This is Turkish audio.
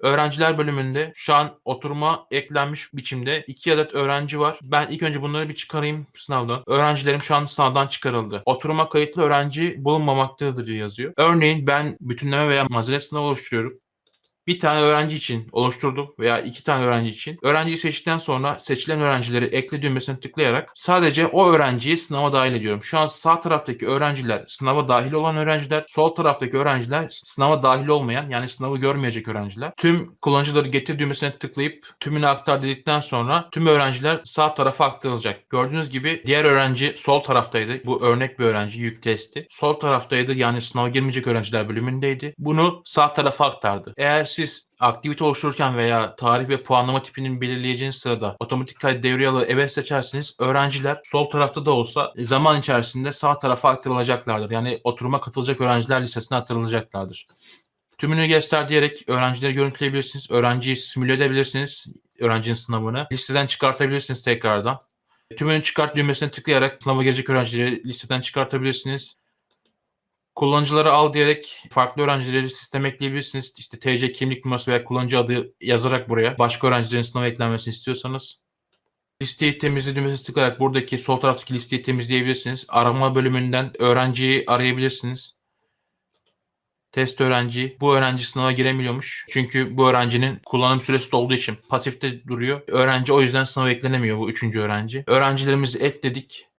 Öğrenciler bölümünde şu an oturuma eklenmiş biçimde 2 adet öğrenci var. Ben ilk önce bunları bir çıkarayım sınavdan. Öğrencilerim şu an sınavdan çıkarıldı. Oturuma kayıtlı öğrenci bulunmamaktadır yazıyor. Örneğin ben bütünleme veya mazeret sınavı oluşturuyorum bir tane öğrenci için oluşturdum veya iki tane öğrenci için. Öğrenciyi seçtikten sonra seçilen öğrencileri ekle düğmesine tıklayarak sadece o öğrenciyi sınava dahil ediyorum. Şu an sağ taraftaki öğrenciler sınava dahil olan öğrenciler, sol taraftaki öğrenciler sınava dahil olmayan yani sınavı görmeyecek öğrenciler. Tüm kullanıcıları getir düğmesine tıklayıp tümünü aktar dedikten sonra tüm öğrenciler sağ tarafa aktarılacak. Gördüğünüz gibi diğer öğrenci sol taraftaydı. Bu örnek bir öğrenci yük testi. Sol taraftaydı yani sınava girmeyecek öğrenciler bölümündeydi. Bunu sağ tarafa aktardı. Eğer siz aktivite oluştururken veya tarih ve puanlama tipinin belirleyeceğiniz sırada otomatik kayıt devreye alı evet seçerseniz öğrenciler sol tarafta da olsa zaman içerisinde sağ tarafa aktarılacaklardır. Yani oturuma katılacak öğrenciler listesine aktarılacaklardır. Tümünü göster diyerek öğrencileri görüntüleyebilirsiniz. Öğrenciyi simüle edebilirsiniz. Öğrencinin sınavını. Listeden çıkartabilirsiniz tekrardan. Tümünü çıkart düğmesine tıklayarak sınava girecek öğrencileri listeden çıkartabilirsiniz. Kullanıcıları al diyerek farklı öğrencileri sisteme ekleyebilirsiniz. İşte TC kimlik numarası veya kullanıcı adı yazarak buraya başka öğrencilerin sınava eklenmesini istiyorsanız. Listeyi temizle düğmesine tıklayarak buradaki sol taraftaki listeyi temizleyebilirsiniz. Arama bölümünden öğrenciyi arayabilirsiniz. Test öğrenci. Bu öğrenci sınava giremiyormuş. Çünkü bu öğrencinin kullanım süresi olduğu için pasifte duruyor. Öğrenci o yüzden sınava eklenemiyor bu üçüncü öğrenci. Öğrencilerimizi ekledik.